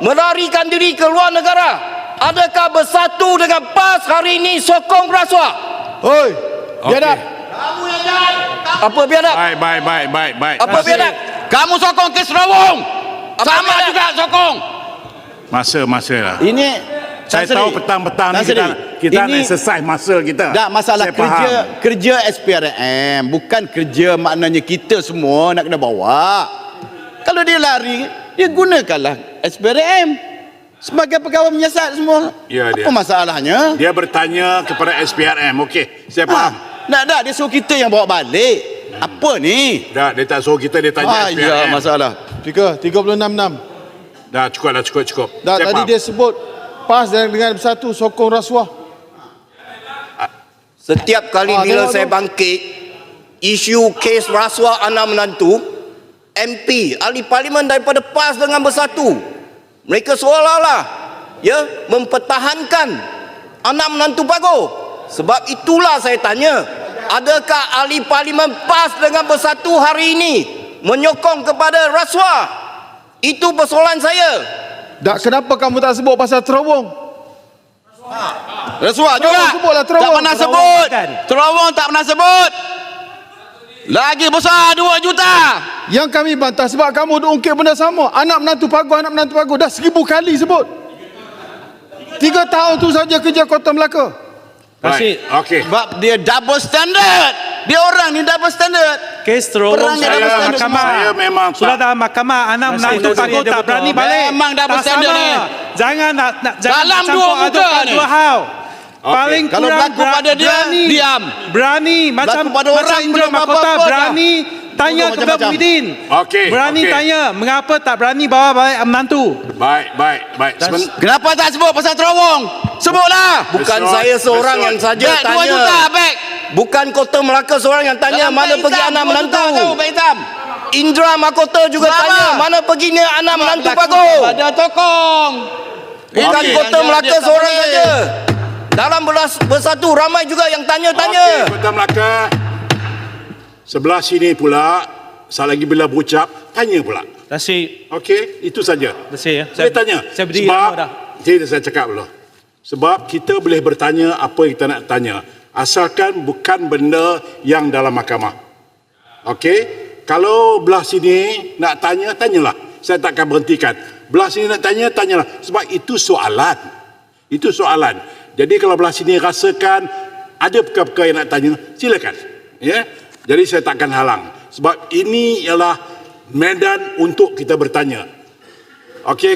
melarikan diri ke luar negara. Adakah bersatu dengan PAS hari ini sokong rasuah? Oi, biadab. Apa biadab? Baik, baik, baik, baik, baik. Apa biadab? Kamu sokong kes Rawong. Apa Sama biadab? juga sokong. Masa, masa lah. Ini Saya Tan Sri. tahu petang-petang ni kita, kita nak ini exercise masa kita. Tak masalah Saya kerja faham. kerja SPRM bukan kerja maknanya kita semua nak kena bawa. Kalau dia lari, dia gunakanlah SPRM sebagai pegawai menyiasat semua. Ya, dia. Apa masalahnya? Dia bertanya kepada SPRM. Okey, saya faham. Ha, nak tak dia suruh kita yang bawa balik. Apa ni? Dah, dia tak suruh kita, dia tanya Ah, SPRM. ya masalah. Tiga, 36 Dah, cukup dah, cukup, cukup. Dah Saya tadi faham. dia sebut PAS dengan, dengan bersatu sokong rasuah. Setiap kali Ah, bila saya tu. bangkit isu kes rasuah anak menantu MP ahli parlimen daripada PAS dengan bersatu mereka seolah-olah ya mempertahankan anak menantu Pago sebab itulah saya tanya adakah ahli parlimen PAS dengan bersatu hari ini menyokong kepada rasuah itu persoalan saya Tak kenapa kamu tak sebut pasal terowong? Rasuah juga. Terowong Tak terowong. pernah Terowong sebut. kan? Terowong tak pernah sebut. Lagi besar 2 juta. Yang kami bantah sebab kamu duk ungkit benda sama. Anak menantu pagu, anak menantu pagu. Dah seribu kali sebut. Tiga tahun tu saja kerja Kota Melaka. Baik, okey. Sebab dia double standard. Dia orang ni double standard. Kes terowong dalam standard mahkamah. Saya memang sudah dalam mahkamah anak menantu standard tak berani balik. Memang double Tak standard sama. ni. Jangan nak, nak jangan Dalam campur dua muka adukkan ni. dua hal. Paling Kalau kurang berlaku ber- pada dia, berani, diam. Berani macam pada macam orang Indra belum Mahkota apa-apa dah. berani tanya kepada. Muhyiddin. Okey, Berani okey. tanya mengapa tak berani bawa balik menantu. Baik, baik, baik. Seben- Kenapa tak sebut pasal terowong? Sebutlah. bukan Betul, saya seorang betul. yang saja 2 tanya juta beg. bukan Kota Melaka seorang yang tanya Dalam mana pergi anak 2 menantu tahu hitam. Indra Mahkota juga Sama. tanya mana perginya anak menantu Pago. Ada tokong. Bukan Okey. Kota Melaka seorang saja. Dalam belas bersatu ramai juga yang Okey, tanya-tanya. Kota Melaka. Sebelah sini pula, saya lagi bila berucap, tanya pula. Terima kasih. Okey, itu saja. Terima kasih ya. Saya, tanya. Saya berdiri Sebab, lama dah. Tidak, saya cakap dulu. Sebab kita boleh bertanya apa yang kita nak tanya. Asalkan bukan benda yang dalam mahkamah. Okey? Kalau belah sini nak tanya, tanyalah. Saya takkan berhentikan. Belah sini nak tanya, tanyalah. Sebab itu soalan. Itu soalan. Jadi kalau belah sini rasakan ada perkara-perkara yang nak tanya, silakan. Ya? Jadi saya takkan halang. Sebab ini ialah medan untuk kita bertanya. Okey?